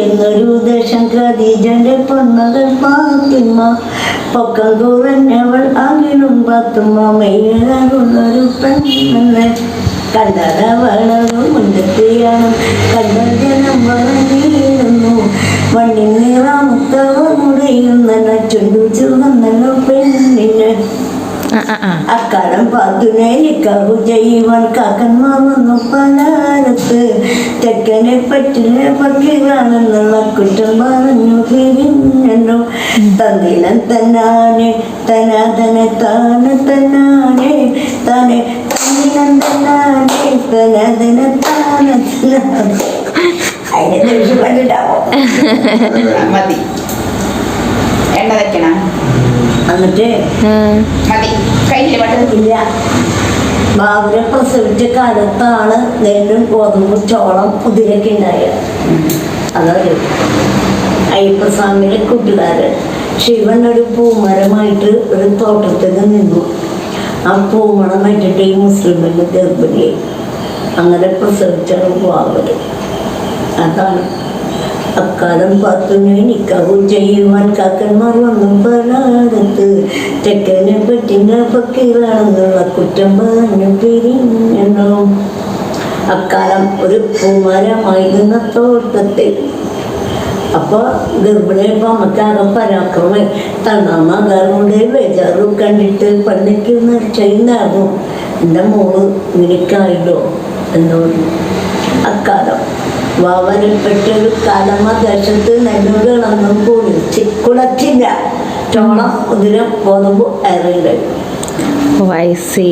എന്നൊരു ദേശം ഖദീജന്റെ പൊന്നകൾ പാത്തുമ്മ പൊക്കം കുറഞ്ഞവൾ അകിലും പത്തുമ്മ മെയ്യാകുന്നൊരു പെണ്ണെന്ന് കണ്ടത വളരും മുൻപത്തെയാണ് കണ്ട ജനം വളർന്നിരുന്നു വണ്ണിൽ നിറാമുത്തവ മുടയുന്ന ചുണ്ടു ചുവന്നല്ലോ പെണ്ണിന് അക്കാലം പാത്തുനെ ജൈവൻ വന്നു പലാരത്ത് തെക്കനെ പറ്റില്ല പക്കിലാണെന്നുള്ള മക്കുറ്റം പറഞ്ഞു പിരിഞ്ഞു തന്നിലൻ തന്നാനെ തനാതനെ താനെ തന്നാനെ താനെ തന്നിലൻ തന്നാനെ തനാതനെ താനെ അതിനെ കണ്ടിട്ടാവോ മതി. എണ്ണ വെക്കണം എന്നിട്ട്? മതി. ഇല്ല ബാബുരെ പ്രസവിച്ച കാലത്താണ് നെല്ലും ഗോതമ്പ് ചോളം കുതിരൊക്കെ ഉണ്ടായത് അതൊരു അയ്യപ്പസ്വാമിയുടെ കൂട്ടുകാരൻ ശിവൻ ഒരു പൂമരമായിട്ട് ഒരു തോട്ടത്തിൽ നിന്നു. ആ പൂമണം വെച്ചിട്ട് ഈ മുസ്ലിമിന് ഗർഭിണിയെ അങ്ങനെ പ്രസവിച്ചാണ് ബാബര് അതാണ്. അക്കാലം പത്തുനെ നിക്കാഹു ചെയ്യുവാൻ കാക്കന്മാർ വന്നു പലാടത്ത് തെക്കനെ പറ്റിന ഫക്കീറാണെന്നുള്ള കുറ്റം പറഞ്ഞു പിരിഞ്ഞു അക്കാലം ഒരു കുമാരമായിരുന്ന തോട്ടത്തിൽ. അപ്പോൾ ഗർഭിണി അമ്മക്കാകെ പരാക്രമം തണ്ണാമ കാറുകൊണ്ട് ബേജാറ് കണ്ടിട്ട് പള്ളിക്ക് ചെയ്യുന്നാകും എന്റെ മോൾ നിനക്കായില്ലോ എന്നോട്. അക്കാലം വാവനപ്പെട്ടൊരു ആ ദേശത്ത് നെല്ലുകളൊന്നും കൂടി ചോളം കുതിര ഗോതമ്പ് ഏറെയുണ്ട് ഓ ഐ സി